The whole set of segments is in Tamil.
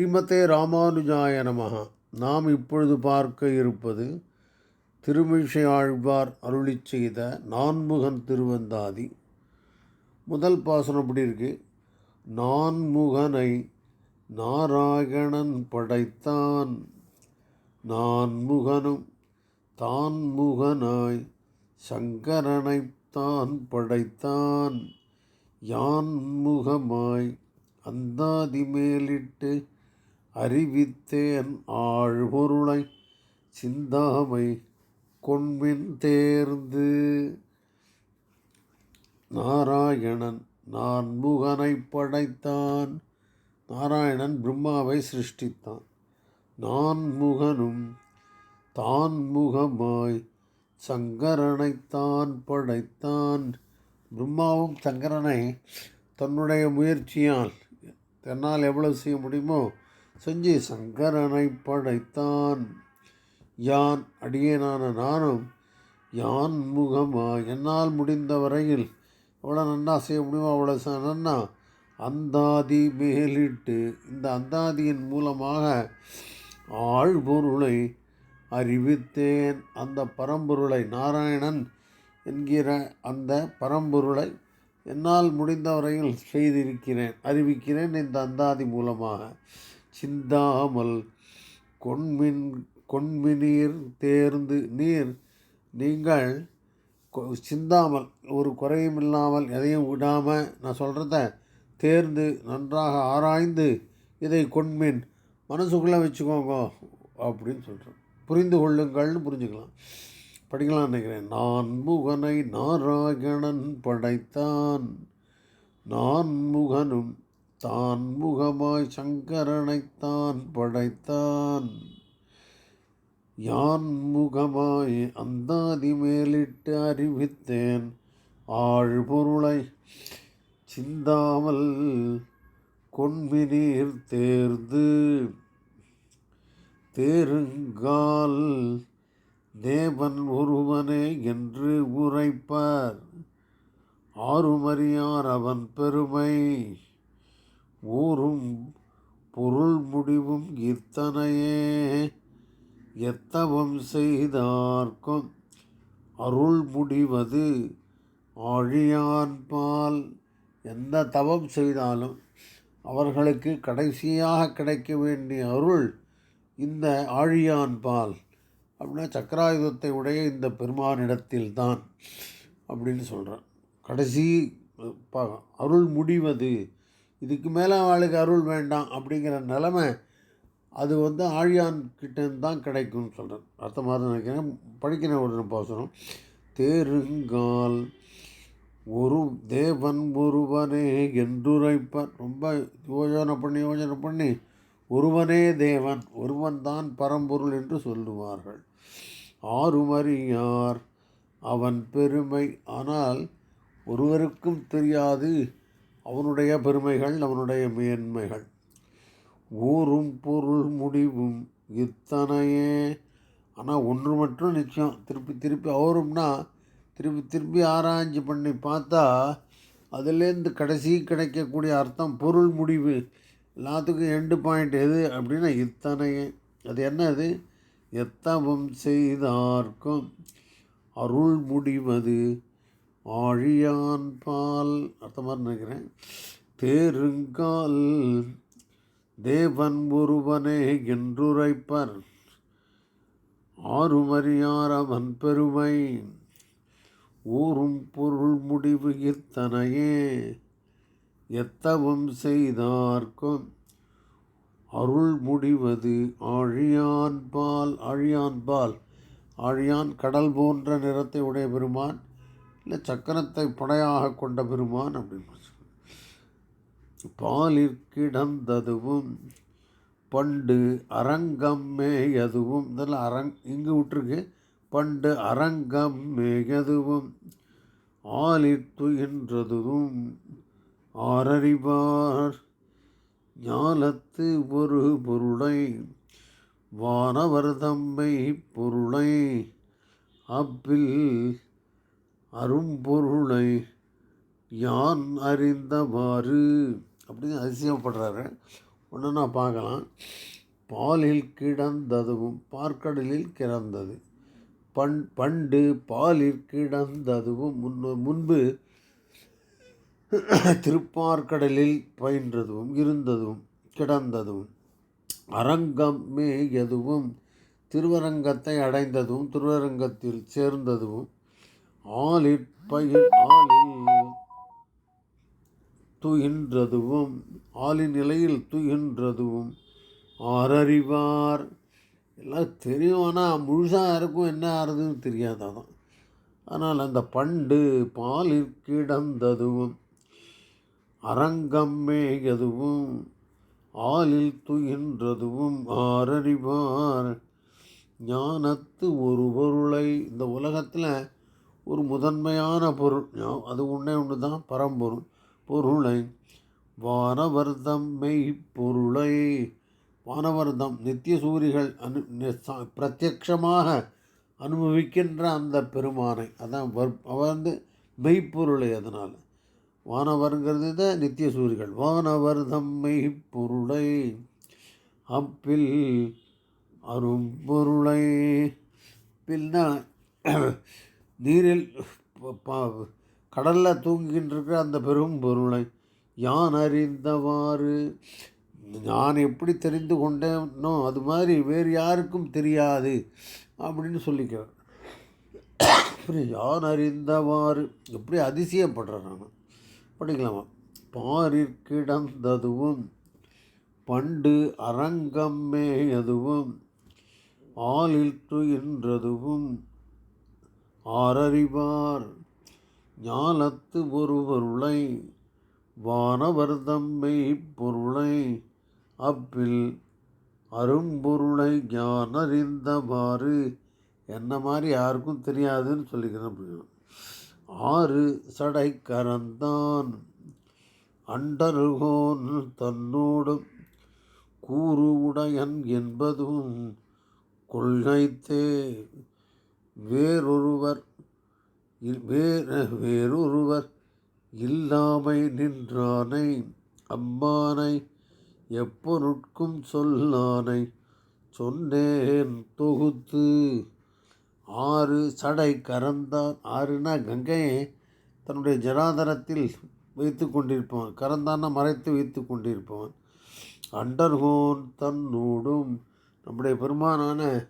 ஸ்ரீமதே ராமானுஜாய நமகா நாம் இப்பொழுது பார்க்க இருப்பது திருமிஷை ஆழ்வார் அருளிச் செய்த நான்முகன் திருவந்தாதி. முதல் பாசனம் அப்படி இருக்கு. நான்முகனை நாராயணன் படைத்தான். நான்முகனும் தான் முகனாய் சங்கரனைத் தான் படைத்தான். யான் முகமாய் அந்தாதி மேலிட்டு அறிவித்தேன் ஆழ்பொருளை சிந்தாமை கொன்பின் தேர்ந்து. நாராயணன் நான் முகனை படைத்தான். நாராயணன் பிரம்மாவை சிருஷ்டித்தான். நான் முகனும் தான் முகமாய் சங்கரனைத்தான் படைத்தான். பிரம்மாவும் சங்கரனை தன்னுடைய முயற்சியால் தன்னால் எவ்வளவு செய்ய முடியுமோ செஞ்சு சங்கரனை படைத்தான். யான் அடியேனான நானும் யான் முகமா? என்னால் முடிந்த வரையில் எவ்வளோ நன்னா செய்ய முடியுமோ அவ்வளோ நன்னா. அந்தாதி மேலிட்டு இந்த அந்தாதியின் மூலமாக ஆழ்பொருளை அறிவித்தேன். அந்த பரம்பொருளை நாராயணன் என்கிற அந்த பரம்பொருளை என்னால் முடிந்த வரையில் செய்திருக்கிறேன் அறிவிக்கிறேன் இந்த அந்தாதி மூலமாக. சிந்தாமல் கொன்மின் கொன்மினீர் தேர்ந்து நீர் நீங்கள் கொ- சிந்தாமல் ஒரு குறையும் இல்லாமல் எதையும் விடாமல் நான் சொல்கிறத தேர்ந்து நன்றாக ஆராய்ந்து இதை கொன்மின் மனசுக்குள்ளே வச்சுக்கோங்க அப்படின்னு சொல்கிறேன் புரிந்து கொள்ளுங்கள்னு புரிஞ்சுக்கலாம். படிக்கலாம் நினைக்கிறேன். நான் முகனை நாராயணன் படைத்தான். நான் முகனும் தான் முகமாய் சங்கரனைத்தான் படைத்தான். யான் முகமாய் அந்தாதி மேலிட்டு அறிவித்தேன். ஆழ்பொருளை சிந்தாமல் கொன்பினீர் தேர்ந்து. தேருங்கால் தேவன் ஒருவனே என்று உரைப்பார். ஆறுமறியார் அவன் பெருமை. ஊரும் பொருள் முடிவும் இத்தனையே எத்தவம் செய்தார்க்கும் அருள் முடிவது ஆழியான் பால் எந்த தவம் செய்தாலும் அவர்களுக்கு கடைசியாக கிடைக்க வேண்டிய அருள் இந்த ஆழியான் பால் அப்படின்னா சக்கராயுதத்தை உடைய இந்த பெருமானிடத்தில் தான் அப்படின்னு சொல்கிறேன் கடைசி ப அருள் முடிவது இதுக்கு மேலே அவளுக்கு அருள் வேண்டாம் அப்படிங்கிற நிலமை அது வந்து ஆழியான் கிட்டேருந்து தான் கிடைக்கும்னு சொல்கிறேன் அர்த்தமாக தான் நினைக்கிறேன். படிக்கிற ஒரு பாசனம் தேருங்கால் ஒரு தேவன் ஒருவனே என்றுரைப்பன் ரொம்ப யோஜனை பண்ணி யோஜனை பண்ணி ஒருவனே தேவன் ஒருவன் தான் பரம்பொருள் என்று சொல்லுவார்கள். ஆறுமறியார் அவன் பெருமை. ஆனால் ஒருவருக்கும் தெரியாது. அவனுடைய பெருமைகள் அவனுடைய மேன்மைகள். ஊரும் பொருள் முடிவும் இத்தனையே. ஆனால் ஒன்று மட்டும் நிச்சயம். திருப்பி திருப்பி அவரும்னா திருப்பி திருப்பி ஆராய்ச்சி பண்ணி பார்த்தா அதுலேருந்து கடைசி கிடைக்கக்கூடிய அர்த்தம் பொருள் முடிவு. எல்லாத்துக்கும் எண்டு பாயிண்ட் எது அப்படின்னா இத்தனையே. அது என்னது எத்தவம் செய்தார்க்கும் அருள் முடிவது. ஆழியான் பால் அர்த்தமாக நினைக்கிறேன். தேருங்கால் தேவன் ஒருவனே என்றுரைப்பர். ஆறுமறியார் அவன் பெருமை. ஊரும் பொருள் முடிவு இத்தனையே எத்தவம் செய்தார்க்கும்? அருள் முடிவது ஆழியான் பால் ஆழியான் பால். ஆழியான் கடல் போன்ற நிறத்தை உடைய பெருமான். இல்லை சக்கரத்தை படையாக கொண்ட பெருமான் அப்படின்னு பாலிற்கிடந்ததுவும் பண்டு அரங்கம் மேயதுவும் இதெல்லாம் அரங் இங்கு விட்டுருக்கு. பண்டு அரங்கம் மேயதுவும் ஆலித்துகின்றதும் ஆரறிவார் ஞாலத்து ஒரு பொருளை வானவர் தம்மை பொருளை அப்பில் அரும்பொருளை யான் அறிந்தவாறு? அப்படின்னு அதிசயப்படுறாரு. ஒன்று நான் பார்க்கலாம். பாலில் கிடந்ததுவும் பார்க்கடலில் கிறந்தது பண் பண்டு பாலில் கிடந்ததுவும் முன் முன்பு திருப்பார்க்கடலில் பயின்றதும் இருந்ததும் கிடந்ததும் அரங்கம் எதுவும் திருவரங்கத்தை அடைந்ததும் திருவரங்கத்தில் சேர்ந்ததும் ஆளிற் ஆலில் ஆளில் துயின்றதுவும் ஆளின் நிலையில் துயின்றதுவும் ஆரறிவார் எல்லாம் தெரியும். ஆனால் முழுசாக இருக்கும் என்ன ஆறுதுன்னு தெரியாதான் ஆனால் அந்த பண்டு பாலிற் அரங்கம் அரங்கம்மே ஆளில் துயின்றதுவும் ஆரறிவார் ஞானத்து ஒரு பொருளை இந்த உலகத்தில் ஒரு முதன்மையான பொருள். அது ஒன்றே ஒன்று தான் பரம்பொருள். பொருளை வானவர்தம் மெய் பொருளை வானவர்தம் நித்திய சூரிகள் அனு பிரத்யக்ஷமாக அனுபவிக்கின்ற அந்த பெருமானை. அதான் வர் அவர் வந்து மெய்ப்பொருளை அதனால். வானவருங்கிறது தான் நித்திய சூரிகள். வானவர் தம்மை பொருளை அப்பில் அரும்பொருளை. பில்னா நீரில் கடலில் தூங்கின்ற அந்த பெரும் பொருளை யான் அறிந்தவாறு? நான் எப்படி தெரிந்து கொண்டேனோ அது மாதிரி வேறு யாருக்கும் தெரியாது அப்படின்னு சொல்லிக்கிறேன் யான் அறிந்தவாறு? எப்படி அதிசயப்படுறேன் நான். படிக்கலாமா? பாரிற்கிடந்ததுவும் பண்டு அரங்கம்மே அதுவும் ஆளில் துயின்றதுவும் ஆரறிவார் ஞானத்து ஒரு பொருளை வானவர்தம்மை பொருளை அப்பில் அரும்பொருளை ஞானறிந்தவாறு. என்ன மாதிரி யாருக்கும் தெரியாதுன்னு சொல்லிக்கிறேன் ஆறு சடை கரந்தான் அண்டருகோன் தன்னோடும் கூறு உடையன் என்பதும் கொள்கைத்தே. வேறொருவர் வேறு வேறொருவர் இல்லாமை நின்றானை அம்மானை எப்பொருட்கும் சொல்லானை சொன்னேன் தொகுத்து. ஆறு சடை கரந்தான் ஆறுனா கங்கையை தன்னுடைய ஜனாதனத்தில் வைத்து கொண்டிருப்பவன். கரந்தான மறைத்து வைத்து கொண்டிருப்பவன். அண்டர்கோன் தன்னோடும் நம்முடைய பெருமானான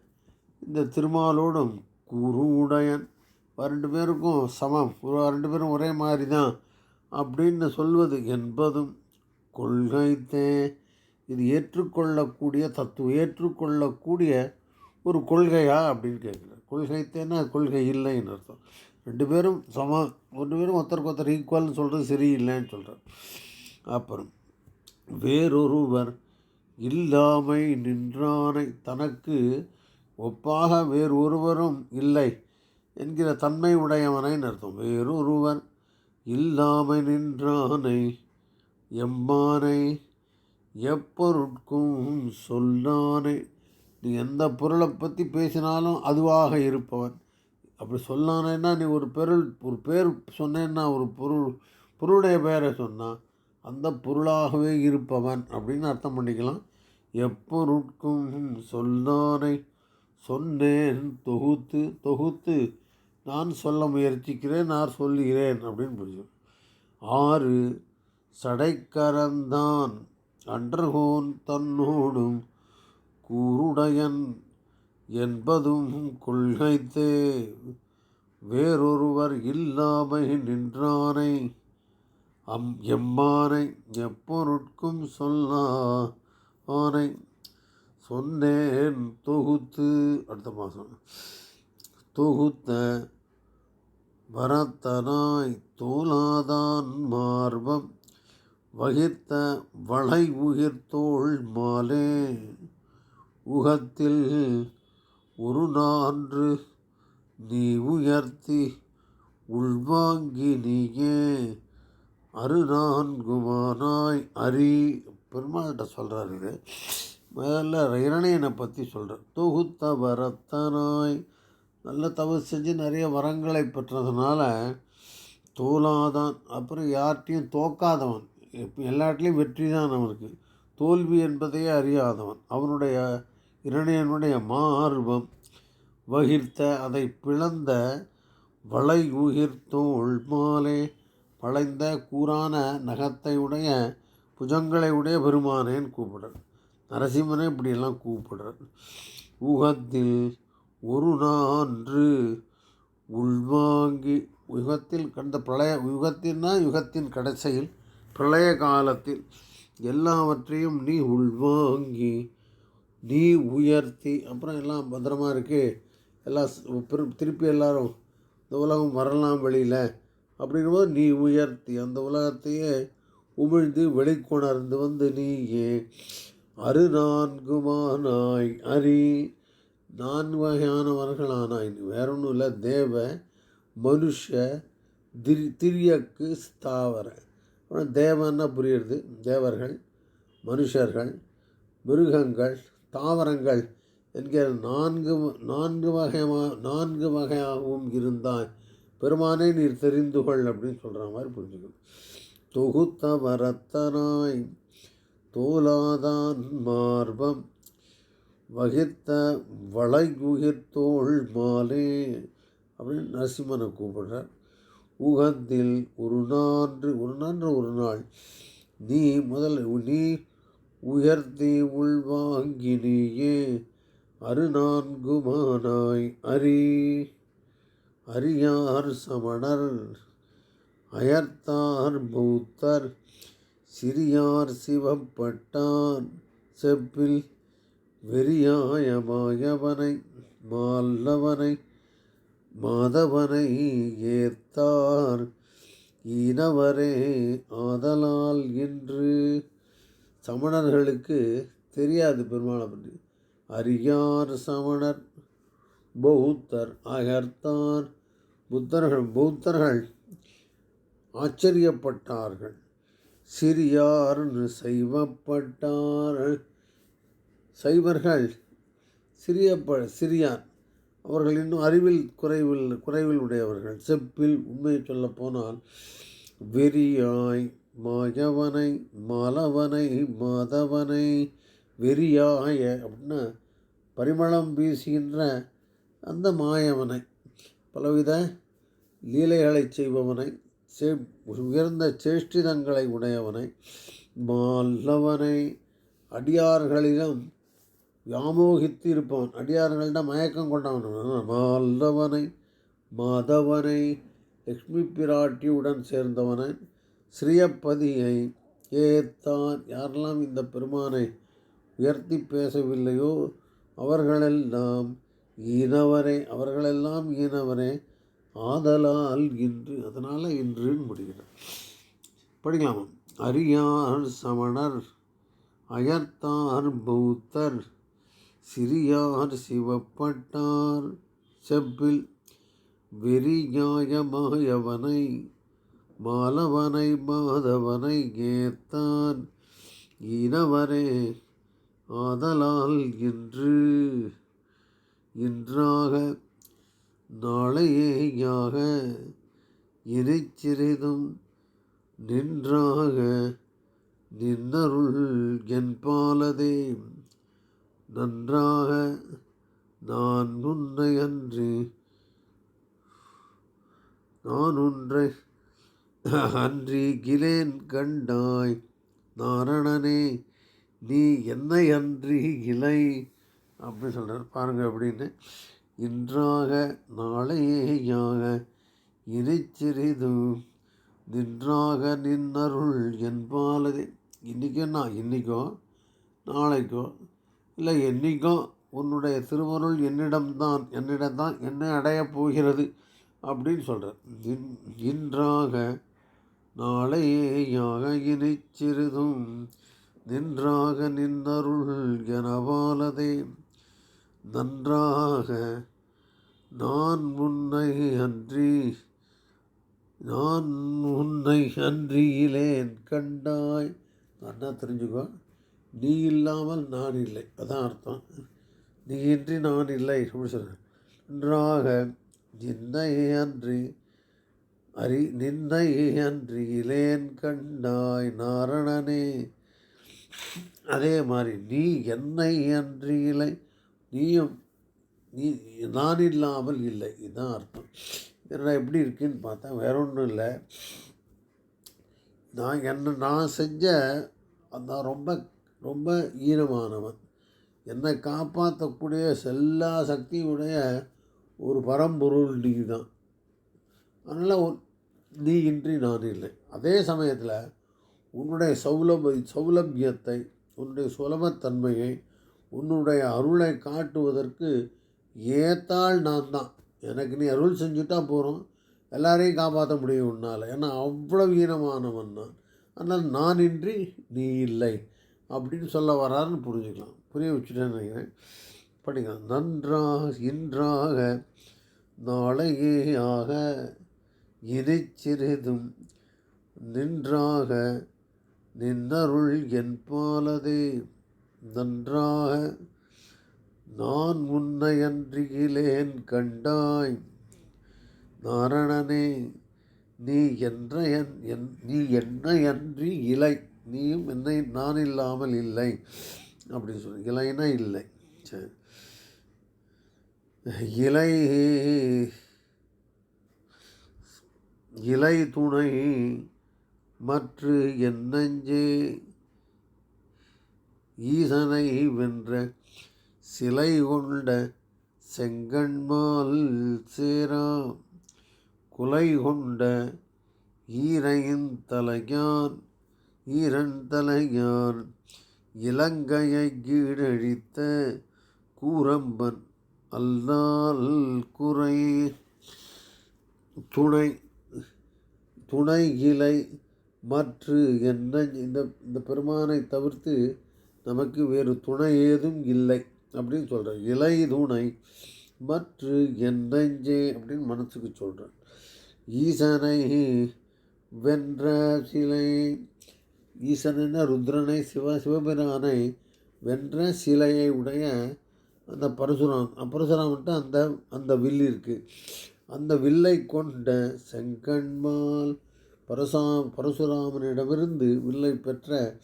இந்த திருமாலோடும் குரு உடையன் ரெண்டு பேருக்கும் சமம். ரெண்டு பேரும் ஒரே மாதிரி தான் அப்படின்னு சொல்வது என்பதும் கொள்கைத்தே. இது ஏற்றுக்கொள்ளக்கூடிய தத்துவம். ஏற்றுக்கொள்ளக்கூடிய ஒரு கொள்கையா அப்படின்னு கேட்குறாரு. கொள்கைத்தேன்னா கொள்கை இல்லைன்னு அர்த்தம். ரெண்டு பேரும் சம ரெண்டு பேரும் ஒருத்தருக்கு ஒருத்தர் ஈக்குவல்னு சொல்கிறது சரியில்லைன்னு சொல்கிறார் அப்புறம் வேறொருவர் இல்லாமை நின்றானை தனக்கு ஒப்பாக வேறு ஒருவரும் இல்லை என்கிற தன்மை உடையவனை அர்த்தம் வேறொருவர் இல்லாமை நின்றானை எம்மானை எப்பொருட்கும் சொல்லானை. நீ எந்த பொருளை பற்றி பேசினாலும் அதுவாக இருப்பவன். அப்படி சொல்லானேன்னா நீ ஒரு பொருள் ஒரு பேர் சொன்னேன்னா ஒரு பொருள் பொருளுடைய பெயரை சொன்னால் அந்த பொருளாகவே இருப்பவன் அப்படின்னு அர்த்தம் பண்ணிக்கலாம். எப்பொருட்கும் சொல்லானை. சொன்னேன் தொகுத்து தொகுத்து. நான் சொல்ல முயற்சிக்கிறேன் நான் சொல்லுகிறேன் அப்படின்னு புரிஞ்சு ஆறு சடைக்கரந்தான் அன்றகோன் தன்னோடும் கூருடையன் என்பதும் கொள்கைத்தே. வேறொருவர் இல்லாமை நின்றானை அம் எம்மானை எப்பொருட்கும் சொல்லா ஆனை சொன்னேன் தொகுத்து அடுத்த மாதம். தொகுத்த வரத்தனாய் தோலாதான் மார்பம் வகித்த வளை உயிர்த்தோள் மாலே. உகத்தில் ஒரு நான்று நீ உயர்த்தி உள்வாங்கி நீயே. அரி பெருமாள்கிட்ட சொல்கிறார் இது. முதல்ல இரணையனை பற்றி சொல்கிறேன் தொகுத்த வரத்தனாய். நல்ல தவறு செஞ்சு நிறைய வரங்களை பெற்றதுனால தோலாதான். அப்புறம் யார்கிட்டையும் தோக்காதவன். எல்லாட்லேயும் வெற்றி தான் அவனுக்கு. தோல்வி என்பதையே அறியாதவன். அவனுடைய இரணையனுடைய மார்பம் வகிர்த்த அதை பிளந்த வளை உயிர்த்தோள் மாலே வளைந்த கூரான நகத்தை உடைய புஜங்களை உடைய பெருமானேன்னு கூப்பிடுறேன் நரசிம்மனை இப்படியெல்லாம் கூப்பிடுறார். ஊகத்தில் ஒரு நான்று உள்வாங்கி யுகத்தில் கண்ட பிரளய யுகத்தின்னா யுகத்தின் கடைசியில் பிரளய காலத்தில் எல்லாவற்றையும் நீ உள்வாங்கி நீ உயர்த்தி அப்புறம் எல்லாம் பத்திரமா இருக்குது எல்லாம் திருப்பி எல்லாரும் இந்த உலகம் வரலாம் வெளியில் அப்படிங்கும்போது நீ உயர்த்தி அந்த உலகத்தையே உமிழ்ந்து வெளிக்கொணர்ந்து வந்து நீயே அரு நான்குமானாய் அரி. நான்கு வகையானவர்களானாய். நீ வேற ஒன்றும் இல்லை தேவ மனுஷ திரி திரியக்கு ஸ்தாவர. அப்புறம் தேவன்னா புரியுறது. தேவர்கள் மனுஷர்கள் மிருகங்கள் தாவரங்கள் என்கிற நான்கு நான்கு வகைமா நான்கு வகையாகவும் இருந்தாய். பெருமானே நீர் தெரிந்து கொள் அப்படின்னு சொல்கிற மாதிரி புரிஞ்சுக்கணும். தொகுத்த வரத்தனாய். தோலாதான் மார்பம். வகித்த வளைகுகிர்த்தோள் மாலே அப்படின்னு நரசிம்மனை கூப்பிடுறார். உகந்தில் ஒரு நான்று ஒரு நான்று ஒரு நாள். நீ முதல் நீ உயர்த்தி உள்வாங்கினியே அரு நான்குமானாய் அரி. அரியார் சமணர் அயர்த்தார் பௌத்தர். சிறியார் சிவப்பட்டான் செப்பில் வெறியாயமாயவனை மால்லவனை மாதவனை ஏத்தார் இனவரே ஆதலால் இன்று சமணர்களுக்கு தெரியாது பெருமாளை பற்றி. அரியார் சமணர் பௌத்தர் அகர்த்தார் புத்தர்கள் பௌத்தர்கள் ஆச்சரியப்பட்டார்கள். சிறியார்னு சைவப்பட்டார். சைவர்கள் சிறிய ப சிறியார் அவர்கள் இன்னும் அறிவில் குறைவில் குறைவில் உடையவர்கள். செப்பில் உண்மையை சொல்லப் போனால் வெறியாய் மாயவனை மாலவனை மாதவனை வெறியாய அப்படின்னா பரிமளம் வீசுகின்ற அந்த மாயவனை பலவித லீலைகளை செய்பவனை செப் உயர்ந்த சேஷ்டிதங்களை உடையவனை மால்லவனை அடியார்களிடம் வியாமோகித்து இருப்பவன் அடியார்களிடம் மயக்கம் கொண்டவன். மல்லவனை மாதவனை லக்ஷ்மி பிராட்டியுடன் சேர்ந்தவனை ஸ்ரீயப்பதியை ஏத்தான். யாரெல்லாம் இந்த பெருமானை உயர்த்தி பேசவில்லையோ அவர்களெல்லாம் ஈனவரே. அவர்களெல்லாம் ஈனவரே. ஆதலால் இன்று அதனால் இன்றுன்னு முடிகிறார் படிக்கலாமா. அரியார் சமணர் அயர்த்தார் பௌத்தர் சிறியார் சிவப்பட்டார் செப்பில் வெறிஞாயமாயவனை மாலவனை மாதவனை ஏத்தான். இனவரே ஆதலால் இன்று இன்றாக நாளையேயாக இறைச்சிறிதும் நின்றாக நின்னருள் என்பாலதே நன்றாக நான் உன்னை அன்றி நான் ஒன்றை அன்றி கிலேன் கண்டாய். நாரணனே நீ என்னை அன்றி இலை அப்படி சொல்கிறார் பாருங்கள் அப்படின்னு இன்றாக நாளையேயாக இனிச்சிறிதும் நின்றாக நின்னருள் என்பாலதே இன்றைக்கோ இன்றைக்கோ நாளைக்கோ? இல்லை என்றைக்கோ உன்னுடைய திருவருள் என்னிடம்தான் என்னிடம்தான் என்னை அடையப் போகிறது அப்படின்னு சொல்கிறேன் இன்றாக நாளையேயாக இனிச்சிறிதும் நின்றாக நின்னருள் எனவாலதே நன்றாக நான் உன்னை அன்றி நான் உன்னை அன்றியிலேன் கண்டாய். அண்ணா தெரிஞ்சுக்கோ. நீ இல்லாமல் நான் இல்லை. அதான் அர்த்தம். நீ இன்றி நான் இல்லை அப்படின்னு சொல்கிறேன் நன்றாக நின்னை அன்றி அரி நின்னை அன்றி இலேன் கண்டாய் நாரணனே. அதே மாதிரி நீ என்னை அன்றி நீயும் நீ நான் இல்லாமல் இல்லை. இதுதான் அர்த்தம். என்ன எப்படி இருக்குன்னு பார்த்தா வேற ஒன்றும் இல்லை. நான் என்ன நான் செஞ்ச அந்த ரொம்ப ரொம்ப ஈரமானவன் என்னை காப்பாற்றக்கூடிய எல்லா சக்தியுடைய ஒரு பரம்பொருள் நீ தான். அதனால் நீ இன்றி நான் இல்லை. அதே சமயத்தில் உன்னுடைய சௌலப சௌலபியத்தை உன்னுடைய சுலபத்தன்மையை உன்னுடைய அருளை காட்டுவதற்கு ஏத்தாள் நான் தான் எனக்கு நீ அருள் செஞ்சுட்டா போகிறோம் எல்லாரையும் காப்பாற்ற முடியும் உன்னால். ஏன்னா அவ்வளோ ஈனமானவன் நான். ஆனால் நான் இன்றி நீ இல்லை. அப்படின்னு சொல்ல வராருன்னு புரிஞ்சுக்கலாம். புரிய வச்சுட்டேன்னு நினைக்கிறேன். படிங்க நன்றாக இன்றாக நாளையே ஆக சிறிதும் நின்றாக நின்னருள் என் பாலதே. நன்றாக நான் உன்னை அன்றியிலேன் கண்டாய். நாரணனே நீ என்ற என் என் நீ என்னை அன்றி இலை நீயும் என்னை நான் இல்லாமல் இல்லை. அப்படின்னு சொல்லி இலைனா இல்லை. சரி இலை இலை துணை மற்ற என் நெஞ்சே ஈசனை வென்ற சிலை கொண்ட செங்கண்மால் சேராம். குலை கொண்ட ஈரையின் தலையான் ஈரன் தலையான் இலங்கையை கீழழித்த கூரம்பன் அல்லால் குறை. துணை துணை இலை மற்ற என்ன இந்த இந்த பெருமானை தவிர்த்து நமக்கு வேறு துணை ஏதும் இல்லை. அப்படின்னு சொல்கிறேன் இலை தூணை மற்ற என் நெஞ்சே அப்படின்னு மனசுக்கு சொல்கிறேன் ஈசனை வென்ற சிலை ஈசனா ருத்ரனை சிவ சிவபிரானை வென்ற சிலையை உடைய அந்த பரசுராம். பரசுராமன்ட்டு அந்த அந்த வில் இருக்குது அந்த வில்லை கொண்ட செங்கண்மால் பரசா பரசுராமனிடமிருந்து வில்லை பெற்ற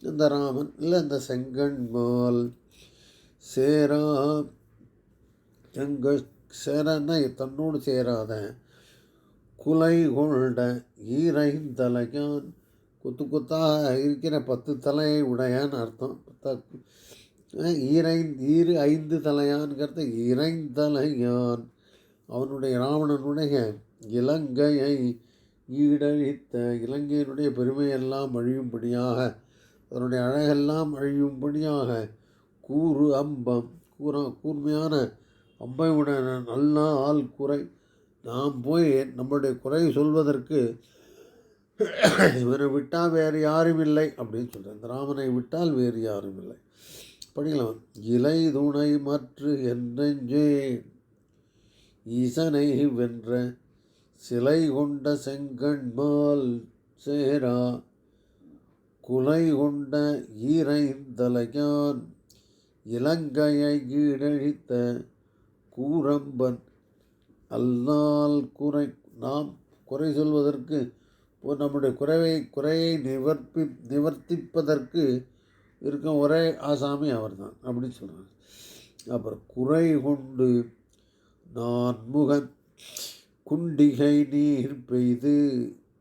இந்த ராமன் இல்லை இந்த செங்கண்மால் சேரா. எங்க சேரன்னா தன்னோடு சேராத குலை கொண்ட ஈரைந்தலையான் குத்து குத்தாக இருக்கிற பத்து தலையை உடையான்னு அர்த்தம். பத்தா ஈரை ஈரு ஐந்து தலையான்கிறது இறைந்தலையான் அவனுடைய ராவணனுடைய இலங்கையை ஈடழித்த இலங்கையினுடைய பெருமையெல்லாம் அழியும்படியாக அதனுடைய அழகெல்லாம் அழியும்படியாக கூறு அம்பம். கூற கூர்மையான அம்பை நல்லா ஆள் குறை. நாம் போய் நம்முடைய குறை சொல்வதற்கு இவரை விட்டால் வேறு யாரும் இல்லை அப்படின்னு சொல்கிறேன் இந்த ராமனை விட்டால் வேறு யாரும் இல்லை. படிக்கலாம் இலை துணை மற்ற என்றெஞ்சே ஈசனை வென்ற சிலை கொண்ட செங்கண்மால் சேரா குலை கொண்ட ஈரைந்தலையான் இலங்கையை கீழழித்த கூரம்பன் அல்லால் குறை நாம் குறை சொல்வதற்கு நம்முடைய குறைவை குறையை நிவர்த்தி நிவர்த்திப்பதற்கு இருக்கும் ஒரே ஆசாமி அவர்தான் அப்படின்னு சொல்கிறார் அப்புறம் குறை கொண்டு நான் முகன் குண்டிகை நீர் பெய்து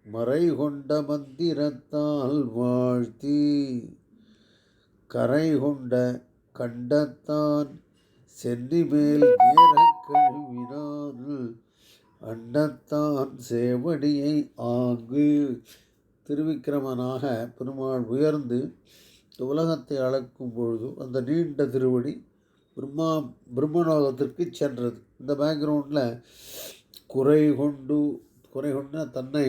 மறை கொண்ட மந்திரத்தால் வாழ்த்தி கரை கொண்ட கண்டத்தான் சென்னிமேல் ஏறக் கழுவினான் அண்டத்தான் சேவடியை ஆங்கு திருவிக்கிரமனாக பெருமாள் உயர்ந்து உலகத்தை அளக்கும் பொழுது அந்த நீண்ட திருவடி பிரம்மா பிரம்மலோகத்திற்கு சென்றது. இந்த பேக்ரவுண்டில் குறை கொண்டு குறை கொண்டு தன்னை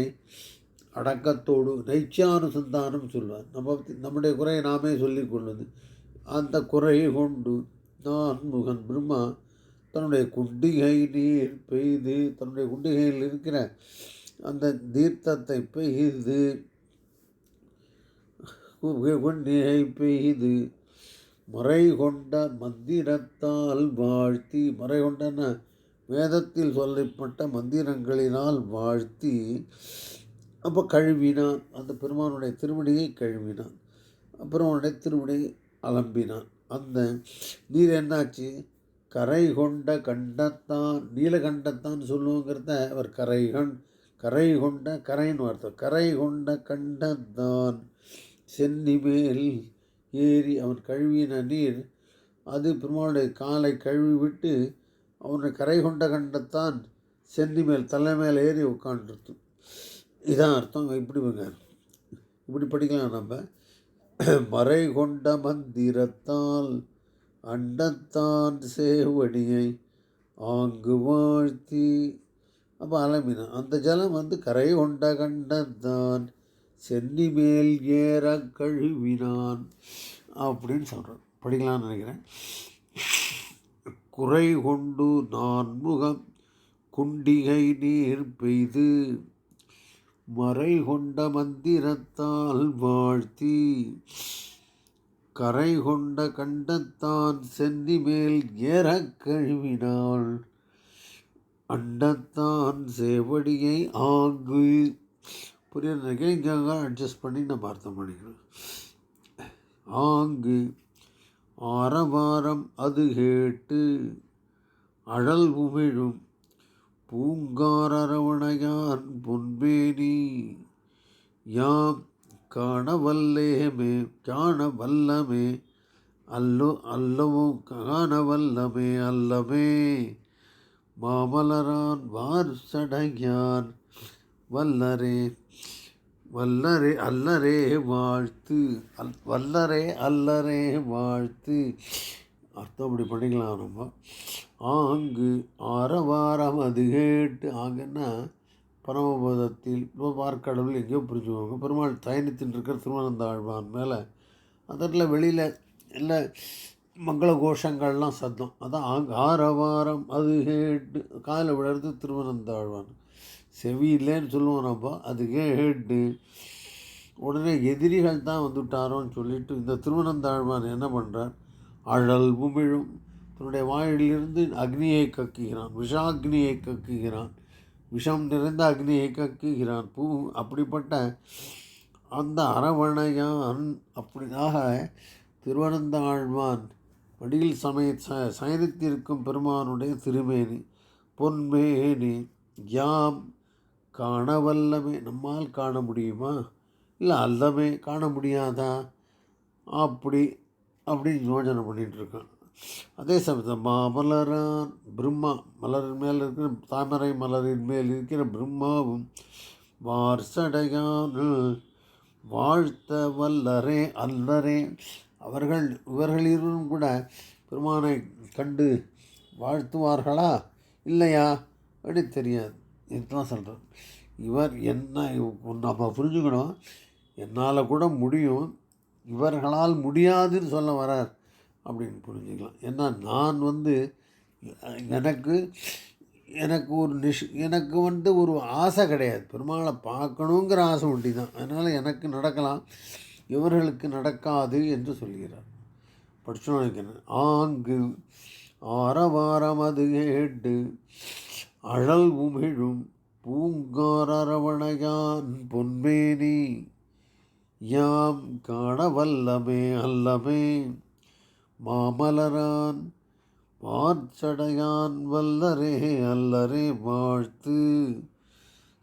அடக்கத்தோடு நைச்சானுசந்தானம் சொல்வார். நம்ம நம்முடைய குறையை நாமே சொல்லிக் கொள்வது. அந்த குறை கொண்டு நான் முகன் பிரம்மா தன்னுடைய குண்டிகை நீர் பெய்து தன்னுடைய குண்டிகையில் இருக்கிற அந்த தீர்த்தத்தை பெய்து குண்டிகை பெய்து மறை கொண்ட மந்திரத்தால் வாழ்த்தி மறை கொண்டன வேதத்தில் சொல்லப்பட்ட மந்திரங்களினால் வாழ்த்தி அப்போ கழுவினான். அந்த பெருமானுடைய திருவடியை கழுவினான். அப்புறம் உடனே திருமுடி அலம்பினான். அந்த நீர் என்னாச்சு? கரை கொண்ட கண்டத்தான் நீலகண்டத்தான் சொல்லுவோங்கிறத அவர் கரை கண் கரை கொண்ட கரைன்னு அர்த்தம் கரை கொண்ட கண்டத்தான் சென்னி மேல் ஏறி அவன் கழுவின நீர் அது பெருமாளுடைய காலை கழுவி விட்டு அவனை கரை கொண்ட கண்டத்தான் சென்னி மேல் தலை மேலே ஏறி உட்காந்துருத்து இதான் அர்த்தம். இப்படி இப்படி படிக்கலாம் நம்ம. மறை கொண்ட மந்திரத்தால் அண்டத்தான் சேவடியை ஆங்கு வாழ்த்தி. அப்போ அலமினா அந்த ஜலம் வந்து கரை கொண்ட கண்டத்தான் சென்னி மேல் ஏற கழுவினான் அப்படின்னு சொல்கிறான் படிக்கலாம்னு நினைக்கிறேன். குறை கொண்டு நான் முகம் குண்டிகை நீர் பெய்து மறை கொண்ட மந்திரத்தால் வாழ்த்தி கரை கொண்ட கண்டத்தான் சென்னி மேல் ஏற கழுவினாள். அண்டத்தான் சேவடியை ஆங்கு. புரியுது? இங்கே அட்ஜஸ்ட் பண்ணி நம்ம அர்த்தம் பண்ணிக்கணும் ஆங்கு. ஆரவாரம் அது கேட்டு அழல் உமிழும். பூங்காரவணையான் பொன்பேனி யாம் காணவல்லேமே காணவல்லமே அல்லோ அல்லவும் காணவல்லமே அல்லமே. மாமலரான் வார் சடையான் வல்லரே வல்லரே அல்லரே வாழ்த்து அல் வல்லரே அல்லரே வாழ்த்து. அர்த்தம் அப்படி பண்ணிக்கலாம் நம்ம ஆங்கு அறவாரம் அது கேட்டு ஆங்கன்னா பரமபதத்தில் இப்போ பார்க்கடவுள் எங்கேயோ புரிஞ்சுக்கோங்க. பெருமாள் தயனித்தின் இருக்கிற திருவனந்த ஆழ்வான் மேலே அதில் வெளியில் இல்லை மங்கள கோஷங்கள்லாம் சத்தம். அதான் ஆங் ஆரவாரம் அது கேட்டு காதில் விழுறது திருவனந்த ஆழ்வான் செவி இல்லைன்னு சொல்லுவோம் நம்ம அதுக்கே கேட்டு. உடனே எதிரிகள் தான் வந்துவிட்டாரோன்னு சொல்லிட்டு இந்த திருவனந்தாழ்வான் என்ன பண்ணுறார் அழல் உமிழும். தன்னுடைய வாயிலிருந்து அக்னியை கக்குகிறான். விஷாக்னியை கக்குகிறான். விஷம் நிறைந்த அக்னியை கக்குகிறான். பூ அப்படிப்பட்ட அந்த அரவணையான் அப்படியாக திருவனந்தாழ்வான் வடியில் சமய ச சயனித்திருக்கும் பெருமானுடைய திருமேனி பொன்மேனி யாம் காணவல்லமே நம்மால் காண முடியுமா? இல்லை அல்லமே காண முடியாதா? அப்படி அப்படின்னு யோஜனை பண்ணிகிட்ருக்கான் அதே சமயத்தில் மாமலரான் பிரம்மா மலரின் மேல் இருக்கிற தாமரை மலரின் மேல் இருக்கிற பிரம்மாவும் வார்சடையான வாழ்த்த வல்லரே அல்லரே அவர்கள் இவர்களிலும் கூட பெருமானை கண்டு வாழ்த்துவார்களா? இல்லையா? அப்படி தெரியாது. இதுதான் சொல்கிறேன் இவர் என்ன நம்ம புரிஞ்சுக்கணும். என்னால் கூட முடியும். இவர்களால் முடியாதுன்னு சொல்ல வரார் அப்படின்னு புரிஞ்சுக்கலாம். ஏன்னா நான் வந்து எனக்கு எனக்கு ஒரு நிஷ் எனக்கு வந்து ஒரு ஆசை கிடையாது. பெருமாளை பார்க்கணுங்கிற ஆசை ஒண்டி தான். அதனால் எனக்கு நடக்கலாம். இவர்களுக்கு நடக்காது என்று சொல்கிறார். படிச்சோம் நினைக்கிறேன். ஆங்கு ஆரவாரமது கேட்டு அழல் உமிழும் பூங்காரவணையான் பொன்மேனி. யாம் காண வல்லமே அல்லமே மாமலரான் மாஞ்சடையான் வல்லரே அல்லரே வாழ்த்து.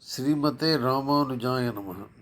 ஸ்ரீமதே ராமானுஜாய நமகன்